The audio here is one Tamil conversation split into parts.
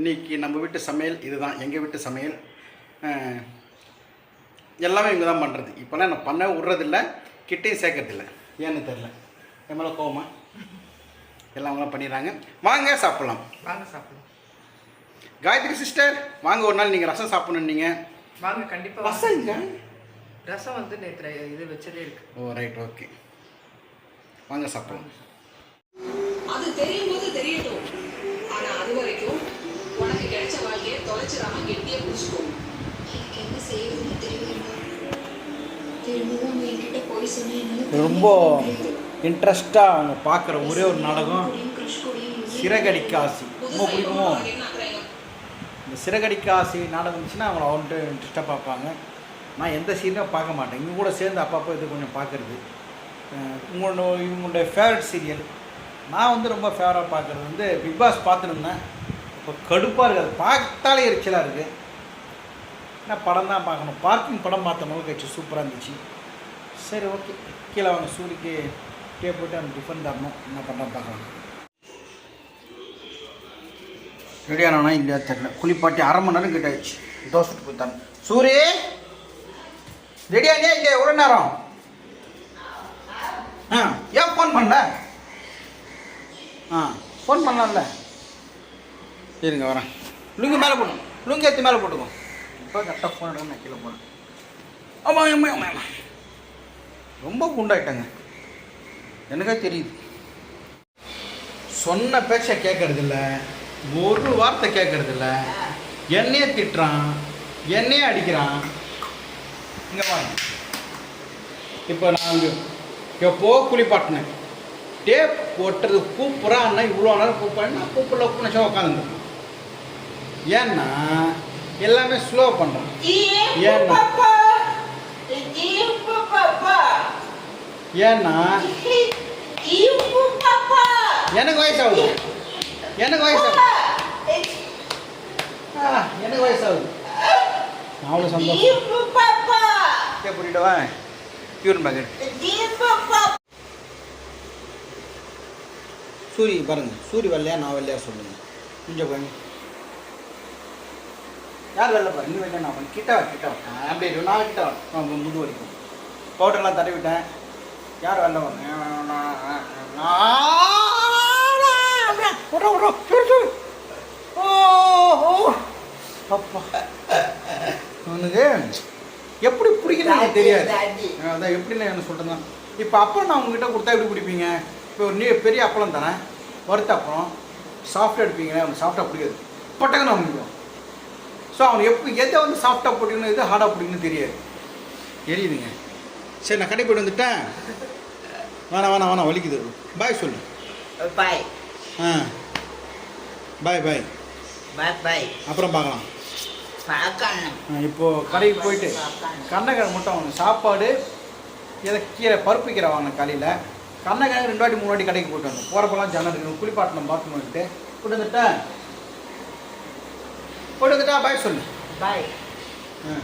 இன்னைக்கு நம்ம வீட்டு சமையல் இதுதான் எங்கள் வீட்டு சமையல். எல்லாமே இவங்க தான் பண்ணுறது இப்போல்லாம் நான் பண்ண விட்றதில்ல கிட்டையும் சேர்க்கறதில்ல. ஏன்னு தெரில என் மேலே கோவமா? எல்லாம் அவங்களாம் பண்ணிடுறாங்க. வாங்க சாப்பிட்லாம். வாங்க சாப்பிடலாம். காயத்ரி சிஸ்டர் வாங்க ஒரு நாள் நீங்கள் ரசம் சாப்பிடணுன்னீங்க வாங்க கண்டிப்பா வாங்க. ரசம் வந்து நேற்று இது வச்சதே இருக்கு. ஓ ரைட் ஓகே வாங்க சாப்பிடலாம். அது தெரியும் போது தெரியட்டும். ஆனா அது வரைக்கும் வாழ்க்கைய தொலைச்சிடாம கெட்டிய புடிச்சுக்கோ எனக்கு என்ன செய்யறதுன்னு தெரியல திரும்பவும் அவங்க என்கிட்ட போய் சொன்னா என்னால ரொம்ப இன்ட்ரெஸ்டாக அவங்க பார்க்குற ஒரே ஒரு நாடகம் கூடயும் கிருஷ் கூடயும் இல்லை. சிறகடிக்க ஆசி. ரொம்ப பிடிக்குமோ? இந்த சிறகடிக்க ஆசி நாடகம் இருந்துச்சுன்னா அவங்கள அவன்ட்டு இன்ட்ரெஸ்ட்டாக பார்ப்பாங்க. நான் எந்த சீரியலும் பார்க்க மாட்டேன். இவங்க கூட சேர்ந்து அப்பப்போ இது கொஞ்சம் பார்க்குறது. உங்களோட இவங்களுடைய ஃபேவரட் சீரியல் நான் வந்து ரொம்ப ஃபேவராக பார்க்குறது வந்து பிக் பாஸ் பார்த்துருந்தேன். இப்போ கடுப்பாக இருக்குது அது பார்த்தாலே எரிச்சலாக இருக்குது ஏன்னா படம் தான் பார்க்கணும். பார்க்கிங் படம் பார்த்த மாதிரி கட்சி சூப்பராக இருந்துச்சு. சரி ஓகே கீழே அவங்க சூரிக்கு டே போட்டு அந்த டிஃபன் தரணும். என்ன பண்ணுறோம் பார்க்கலாம். ரெடியானா இல்லையா தெரியல. குளிப்பாட்டி அரை மணி நேரம் கிட்ட ஆயிடுச்சு. தோசை போய் தரணும் ரெடி ஆனியா இல்லையா எவ்வளோ நேரம்? ஆ ஏன் ஃபோன் பண்ணல? ஆ ஃபோன் பண்ணலாம்ல. இருங்க வரேன். லுங்கி மேலே போட்டு லுங்கி ஏற்றி மேலே போட்டுக்கோ. இப்போ கரெக்டாக ஃபோன் எடுக்க நான் கீழே போகிறேன் ஆமாம் ஆமாம் ஆமாம் ஆமாம் ரொம்ப குண்டாயிட்டேங்க. எனக்கே தெரியுது. சொன்ன பேச்சை கேட்கறதில்ல ஒரு வார்த்தை கேட்கறதில்ல என்னையே திட்டுறான் என்னையே அடிக்கிறான். இங்கே வாங்க. இப்போ நான் இங்க எப்போ குளிப்பாட்டினேன் டேப் போட்டுறது கூப்பிட்றான்னா இவ்வளோ நேரம் கூப்பிட்றேன் நான் கூப்பிடல கூப்பிட உட்காந்துங்க ஏன்னா எல்லாமே ஸ்லோ பண்ணுறேன் ஏன்னா ஏன்னா எனக்கு வயசாகுது எனக்கு வயசாகுது ஆ, எனக்கு வயசாகுது அவ்வளோ சந்தோஷம். கே புரியிடவா டியூன் பேக்கெட் சூரி பாருங்க. சூரி வெள்ளையா நான் வெள்ளையா சொல்லுங்க. கொஞ்சம் பாருங்க. யார் வெள்ளை பாரு? நீ வெள்ளையா நான் பண்ணு. கிட்ட கிட்ட வா. ஆ, அப்படியே இரு. நான் கிட்ட வா. ஆ, மு- முது வலிக்கும் பவுடர்லாம் தடவி விட்டேன். யார் ஓ ஓ. அப்பா அவனுக்கு எப்படி பிடிக்கணும் எனக்கு தெரியாது. அதான் எப்படின்னு என்ன சொல்கிறேன் இப்போ அப்பளம் நான் உங்ககிட்ட கொடுத்தா எப்படி பிடிப்பீங்க இப்போ ஒரு நீ பெரிய அப்பளம் தரேன் வறுத்த அப்பளம். சாஃப்டாக எடுப்பீங்க அவனுக்கு சாஃப்டாக பிடிக்காது பட்டங்கன்னு அவனுக்கும் ஸோ அவன் எப்படி எதை வந்து சாஃப்டாக பிடிக்கணும் எது ஹார்டாக பிடிக்கணும் தெரியாது. தெரியுதுங்க சரி நான் கடை போய்ட்டு வந்துட்டேன். வேணாம் வேணாம் வேணாம் வலிக்குது. பாய் சொல்லு. பாய் ஆ. பாய் பாய் பாய் பாய் அப்புறம் பார்க்கலாம். இப்போ கடைக்கு போயிட்டு கண்ணக்கிழங்கு மட்டும் வாங்கணும் சாப்பாடு இதை கீரை பருப்பு கீரை வாங்கினேன் காலையில் கண்ணக்கிழங்கு ரெண்டு வாட்டி மூணு வாட்டி கடைக்கு போயிட்டு வந்தோம் போகிறப்பெல்லாம் ஜன்னல் இருக்கணும் குளிப்பாட்டணும் பாத்ரூம் வந்துட்டு போட்டு வந்துட்டேன். போட்டு வந்துட்டா பாய் சொல்லு. பாய் ஆ.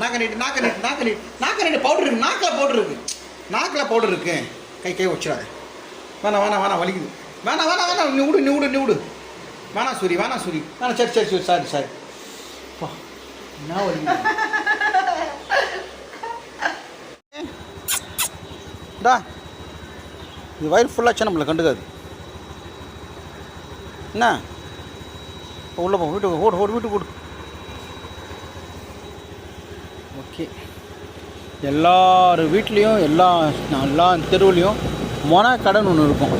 நாக்க நீட்டு நாக்க நீட்டு நாக்க நீட்டு நாக்க நீட்டு பவுடர் இருக்கு நாக்கில் பவுடர் இருக்கு. நாக்கில் பவுடர் இருக்கு. கை கை வச்சிடாத வேணாம் வேணாம் வேணாம் வலிக்குது. வேணாம் வேணாம் வேணாம் நீ விடு நீ விடு நீ விடு. வேணாம் சூரி வேணாம் சூரி. வேணாம் சரி சரி சரி சாரி சாரி அப்பா, என்ன வலிக்குது டா இது வயிறு ஃபுல்லாச்சு நம்மளை கண்டுக்காது. என்ன? உள்ளே போ வீட்டுக்கு ஓடு ஓடு வீட்டுக்கு ஓடு. ஓகே. எல்லார் வீட்லேயும் எல்லா எல்லா தெருவுலேயும் மொன கடன் ஒன்று இருக்கும்.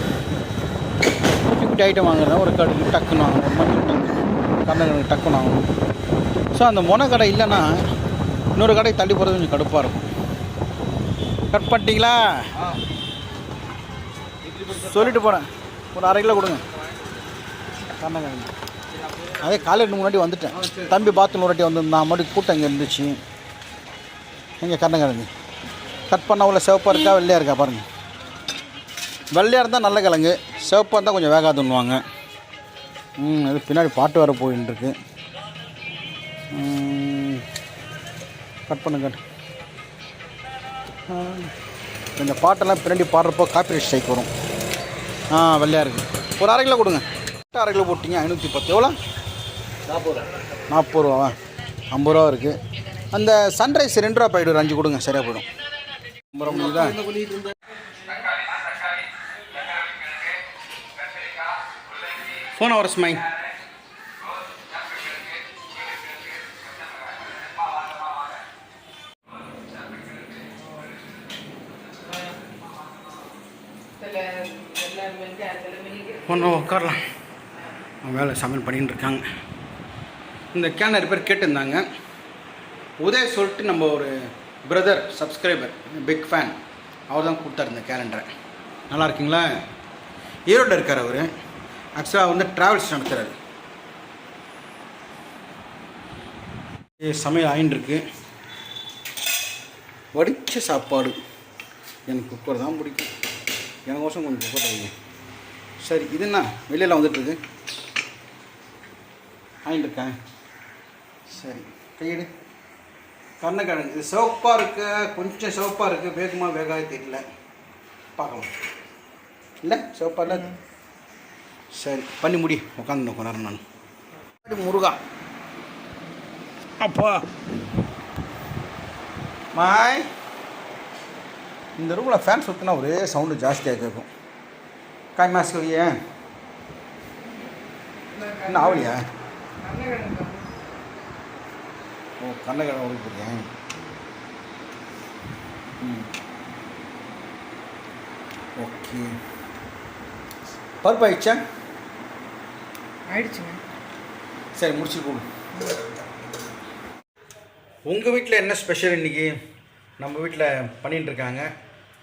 குட்டி குட்டி ஐட்டம் வாங்குறதா ஒரு கடை டக்குன்னு வாங்கணும். ஒரு மஞ்சள் கண்ணு டக்குன்னு வாங்கணும். ஸோ அந்த மொன கடை இல்லைன்னா இன்னொரு கடை தள்ளி போகிறது கொஞ்சம் கடுப்பாக இருக்கும். கட் பண்ணிட்டீங்களா? சொல்லிட்டு போகிறேன் ஒரு அரை கிலோ கொடுங்க. கண்ணங்கண்ணி அதே காலையில் முன்னாடி வந்துட்டேன். தம்பி பாத்ரூம் ஒரு வாட்டி வந்திருந்தான். மறுபடி கூட்டம் இங்கே இருந்துச்சு. எங்கே கண்ணங்கண்ணி கட் பண்ண உள்ள சிவப்பாக இருக்கா வெள்ளையாக இருக்கா பாருங்கள் வெள்ளையாக இருந்தால் நல்ல கிழங்கு. சிவப்பாக இருந்தால் கொஞ்சம் வேகாதுன்னுவாங்க. ம் அது பின்னாடி பாட்டு வர போயின்னு இருக்கு. கட் பண்ணுங்க இந்த பாட்டெல்லாம் பின்னாடி பாடுறப்போ காப்பி ஸ்ட்ரைக் வரும். ஆ வெள்ளையாக இருக்குது ஒரு அரை கிலோ கொடுங்க. அரை கிலோ போட்டிங்க ஐநூற்றி பத்து. எவ்வளோ? நாற்பது ரூபாவா? ஐம்பது ரூபா இருக்குது அந்த சன்ரைஸ் ரெண்டு ரூபா போய்டு ஒரு அஞ்சு கொடுங்க சரியாக போயிடும். ஐம்பது ரூபா முடியுதா? ஃபோன் ஹவர்ஸ் மை ஒன்று உட்காரலாம். வேலை சமையல் பண்ணிகிட்டு இருக்காங்க இந்த கேன் ரிப்பேர் கேட்டிருந்தாங்க. உதய சொல்லிட்டு நம்ம ஒரு பிரதர் சப்ஸ்கிரைபர் பிக் ஃபேன் அவர் தான் கொடுத்தாரு இந்த கேலண்டரை நல்லா இருக்கீங்களா? ஈரோட்டில் இருக்கார் அவர். ஆக்சுவலாக வந்து ட்ராவல்ஸ் நடத்துகிறார் சமையல் ஆயின்னு வடிச்ச வடித்த சாப்பாடு. எனக்கு குக்கர் தான் பிடிக்கும். எனக்கோசம் கொஞ்சம் குக்கர் சரி இது என்ன? வெளியில் வந்துட்டுருக்கு. இருக்கேன் சரி கையெடு. கண்ணக்கிழங்கு. இது சிவப்பாக இருக்கு கொஞ்சம் சிவப்பாக இருக்குது வேகுமா வேகாது தெரியல. பார்க்கலாம். இல்லை சிவப்பா இல்லை. சரி பண்ணி முடி. உட்காந்து கொஞ்ச நேரம் நான். முருகா. அப்பா. மாய். இந்த ரூமில் ஃபேன் சுற்றினா ஒரே சவுண்டு ஜாஸ்தியாக கேட்கும் காய் மாஸ்க் வைய. என்ன ஆவலியா? ஓ ஓடி போறியா ம். ஓகே. பருப்பு ஆயிடுச்சா ஆயிடுச்சுங்க. சரி முடிச்சு கொடு. உங்கள் வீட்டில் என்ன ஸ்பெஷல் இன்னைக்கு? நம்ம வீட்டில் பண்ணிட்டு இருக்காங்க.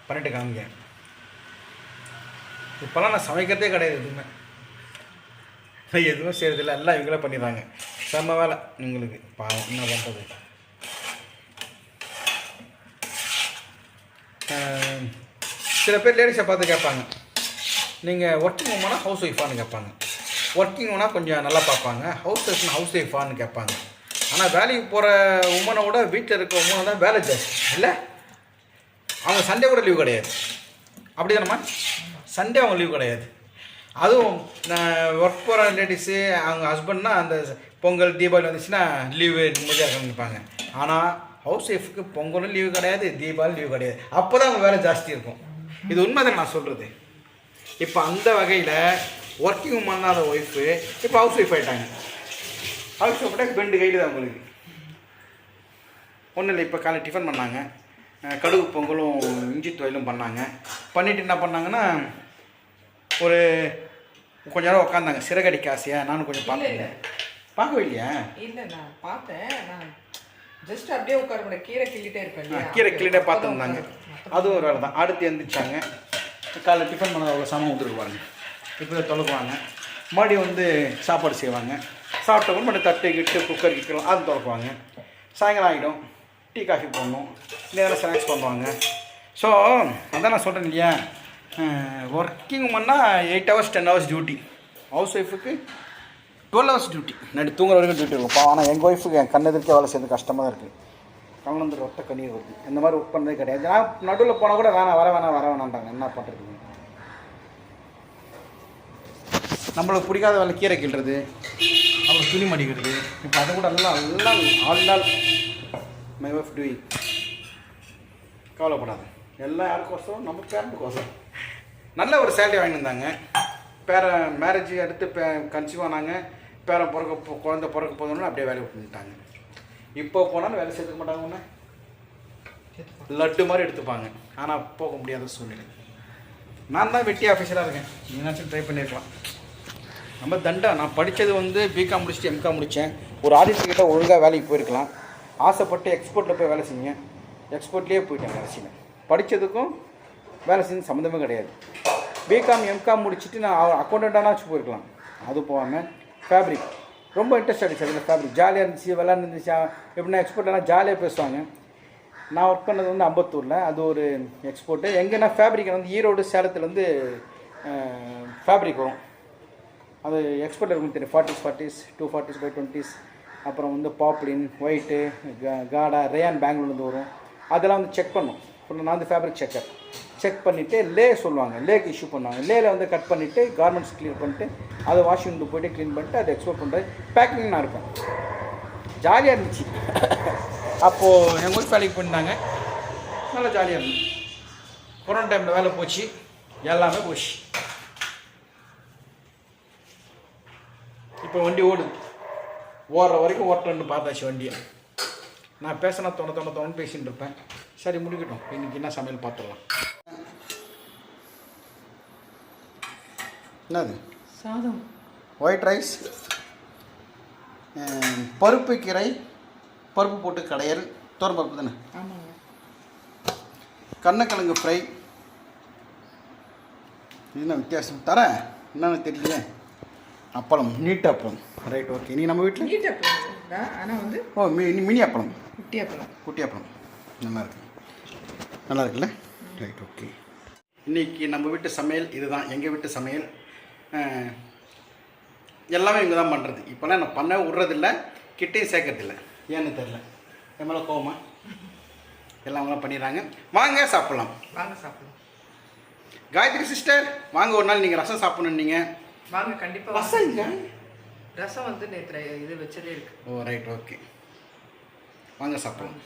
பண்ணிட்டு காமிங்க. இப்போல்லாம் நான் சமைக்கிறதே கிடையாது எதுவுமே. நான் எதுவும் செய்யறதில்ல எல்லாம் இவங்களே பண்ணிடுறாங்க. செம்ம வேலை. உங்களுக்கு பாவம். என்ன பண்ணுறது சில பேர் லேடிஸை பார்த்து கேட்பாங்க. நீங்கள் ஒர்க்கிங் உமனா ஹவுஸ் ஒய்ஃபான்னு கேட்பாங்க. ஒர்க்கிங் உமனா கொஞ்சம் நல்லா பார்ப்பாங்க. ஹவுஸ் ஒய்ஃப்னா ஹவுஸ் ஒய்ஃபான்னு கேட்பாங்க. ஆனால் வேலைக்கு போகிற உமனை விட வீட்டில் இருக்க உமனை தான் வேலை ஜாஸ்தி இல்லை? அவங்க சண்டே கூட லீவ் கிடையாது. அப்படி தானம்மா சண்டே அவங்க லீவ் கிடையாது. அதுவும் ஒர்க் போகிற லேடிஸு அவங்க ஹஸ்பண்ட்னா அந்த பொங்கல் தீபாவளி வந்துச்சுன்னா லீவு நிம்மதியாக இருப்பாங்க ஆனால் ஹவுஸ் ஒய்ஃபுக்கு பொங்கலும் லீவு கிடையாது தீபாவளி லீவு கிடையாது. அப்போ தான் அவங்க வேலை ஜாஸ்தி இருக்கும். இது உண்மை தான் நான் சொல்கிறது இப்போ அந்த வகையில் ஒர்க்கிங் உமன் இல்லாத ஒய்ஃபு இப்போ ஹவுஸ் ஒய்ஃப் ஆகிட்டாங்க ஹவுஸ் ஒய்ஃப்ட பெண்டு கையில் தான் உங்களுக்கு. ஒன்றும் இல்லை இப்போ காலை டிஃபன் பண்ணாங்க. கடுகு பொங்கலும் இஞ்சி தொழிலும் பண்ணாங்க. பண்ணிவிட்டு என்ன பண்ணாங்கன்னா ஒரு கொஞ்ச நேரம் உட்காந்தாங்க சிறகடிக்க ஆசையாக நானும் கொஞ்சம் பார்த்தேன் பார்க்கவே இல்லையா? இல்ல நான் பார்த்தேன். நான் ஜஸ்ட் அப்படியே உட்கார கீரை கிள்ளிட்டே இருப்பேன்? கீரை அப்பதான் பார்த்துருந்தாங்க. அதுவும் ஒரு வேலை தான். அடுத்து எழுந்திரிச்சாங்க காலைல டிஃபன் பண்ண அவ்வளோ சாமான் வந்துருக்குவாங்க இப்போ தொலைக்குவாங்க. மறுபடியும் வந்து சாப்பாடு செய்வாங்க. சாப்பிட்ட மட்டும் தட்டு கிட்டு குக்கர் கிக்கலாம் அது திறக்குவாங்க சாயங்காலம் ஆகிடும் டீ காஃபி போடணும். நேரம் ஸ்நாக்ஸ் பண்ணுவாங்க. ஸோ அதான் நான் சொல்கிறேன் இல்லையா? ஒர்க்கிங் பண்ணால் eight hours ten hours duty house ஒய்ஃபுக்கு டுவெல் ஹவர்ஸ் டியூட்டி நைட்டு தூங்குற வரைக்கும் டியூட்டி இருக்கும். ஆனால் எங்கள் ஒய்ஃபுக்கு என் கண்ணு எதிர்க்கே வேலை செய்யறது கஷ்டமாக தான் இருக்குது கவனம் வந்து ரொட்ட கண்ணீர் வருது. இந்த மாதிரி ஒர்க் பண்ணதே கிடையாது. நான் நடுவில் போனால் கூட வேணாம் வர வேணாம் வர வேணான்றாங்க என்ன பண்ணுறது நம்மளுக்கு பிடிக்காத வேலை கீரை கிள்றது அப்புறம் துணி மடிக்கிறது. இப்போ அதை கூட எல்லாம் எல்லாம் ஆல் நாள் மை ஒய்ஃப் டூயிங் கவலைப்படாது. எல்லா யாருக்கோசரம்? நம்ம பேரண்ட்டுக்கோசரம் நல்ல ஒரு சேலரி வாங்கியிருந்தாங்க இருந்தாங்க பேர மேரேஜ் அடுத்து பே கன்சீவ் ஆனாங்க. பேரன் பிறக்க போ- குழந்தை பிறக்க போதோன்னு அப்படியே வேலையை விட்டுட்டாங்க இப்போ போனாலும் வேலை சேர்த்துக்க மாட்டாங்க ஒன்று லட்டு மாதிரி எடுத்துப்பாங்க. ஆனால் போக முடியாத சூழ்நிலை. நான் தான் வெட்டி ஆஃபீஸராக இருக்கேன். நீனாச்சும் ட்ரை பண்ணியிருக்கலாம் நம்ம தண்டா. நான் படித்தது வந்து பிகாம் முடிச்சுட்டு எம்காம் முடித்தேன் ஒரு ஆடிட்டர் ஒழுங்காக வேலைக்கு போயிருக்கலாம். ஆசைப்பட்டு எக்ஸ்போர்ட்டில் போய் வேலை செஞ்சேன். எக்ஸ்போர்ட்லேயே போயிட்டேன் வேலை செய்யணும் படித்ததுக்கும் வேலை செஞ்சு சம்மந்தமே கிடையாது. பிகாம் எம்காம் முடிச்சுட்டு நான் அக்கௌண்டண்ட்டானாச்சும் போயிருக்கலாம். அது போகாமல் ஃபேப்ரிக் ரொம்ப இன்ட்ரெஸ்ட் ஆகிடுச்சு அதில் ஃபேப்ரிக் ஜாலியாக இருந்துச்சு விளாண்டு இருந்துச்சு. எப்படின்னா எக்ஸ்போர்ட்லாம் ஜாலியாக பேசுவாங்க. நான் ஒர்க் பண்ணது வந்து அம்பத்தூரில். அது ஒரு எக்ஸ்போர்ட்டு எங்கன்னா ஃபேப்ரிக் வந்து ஈரோடு சேலத்துலேருந்து ஃபேப்ரிக் வரும். அது எக்ஸ்போர்ட் இருக்கும் தெரியும். Forties forties to forties by twenties அப்புறம் வந்து பாப்ளின் ஒயிட்டு காடா ரேயான் பெங்களூர்லேருந்து வரும். அதெல்லாம் வந்து செக் பண்ணும். நான் வந்து ஃபேப்ரிக் செக்கர் செக் பண்ணிவிட்டு லே சொல்லுவாங்க. லேக்கு இஷ்யூ பண்ணுவாங்க. லேல வந்து கட் பண்ணிவிட்டு கார்மெண்ட்ஸ் க்ளீன் பண்ணிட்டு அதை வாஷிங் போயிட்டு க்ளீன் பண்ணிட்டு அதை எக்ஸ்போர்ட் பண்ணுறது பேக்கிங் நான் இருக்கும். ஜாலியாக இருந்துச்சு. அப்போது எங்கள் ஊர் வேலைக்கு போயிருந்தாங்க. நல்லா ஜாலியாக இருந்துச்சு. கொரோனா டைமில் வேலை போச்சு. எல்லாமே போச்சு. இப்போ வண்டி ஓடுது. ஓடுற வரைக்கும் ஓட்டுறேன்னு பார்த்தாச்சு வண்டியை. நான் பேசினா தொண தொண தொணன்னு பேசின்னு இருப்பேன். சரி முடிக்கட்டும். இன்னைக்கு என்ன சமையல் பார்த்துடலாம். என்னது? சாதம். ஒயிட் ரைஸ் பருப்பு கீரை பருப்பு போட்டு கடையல் பருப்பு தானே? ஆமாங்க. கண்ணக்கிழங்கு ஃப்ரை என்ன வித்தியாசம்? தரேன். என்னன்னு தெரியல அப்பளம் நீட் அப்பளம். ரைட் ஓகே நீ நம்ம வீட்டில் நீட் அப்பளம் ஆனால் வந்து ஓ மினி மினி அப்பளம். குட்டி அப்பளம். குட்டி அப்பளம். நல்லா இருக்கு. நல்லா இருக்குல்ல? ரைட் ஓகே இன்னைக்கு நம்ம வீட்டு சமையல் இதுதான். எங்கள் வீட்டு சமையல்? எல்லாமே இவங்க தான் பண்ணுறது இப்போல்லாம் நான் பண்ண விட்றதில்ல கிட்டேயும் சேர்க்கறதில்ல. ஏன்னு தெரில என் மேலே கோவமா? எல்லாம் அவங்களாம் பண்ணிடுறாங்க. வாங்க சாப்பிட்லாம். வாங்க சாப்பிடலாம். காயத்ரி சிஸ்டர் வாங்க ஒரு நாள் நீங்கள் ரசம் சாப்பிடணும் நீங்கள் வாங்க கண்டிப்பாக ரசம் இங்க ரசம் வந்து நேற்று இது வச்சதே இருக்கு. ஓ ரைட் ஓகே வாங்க சாப்பிடலாம்.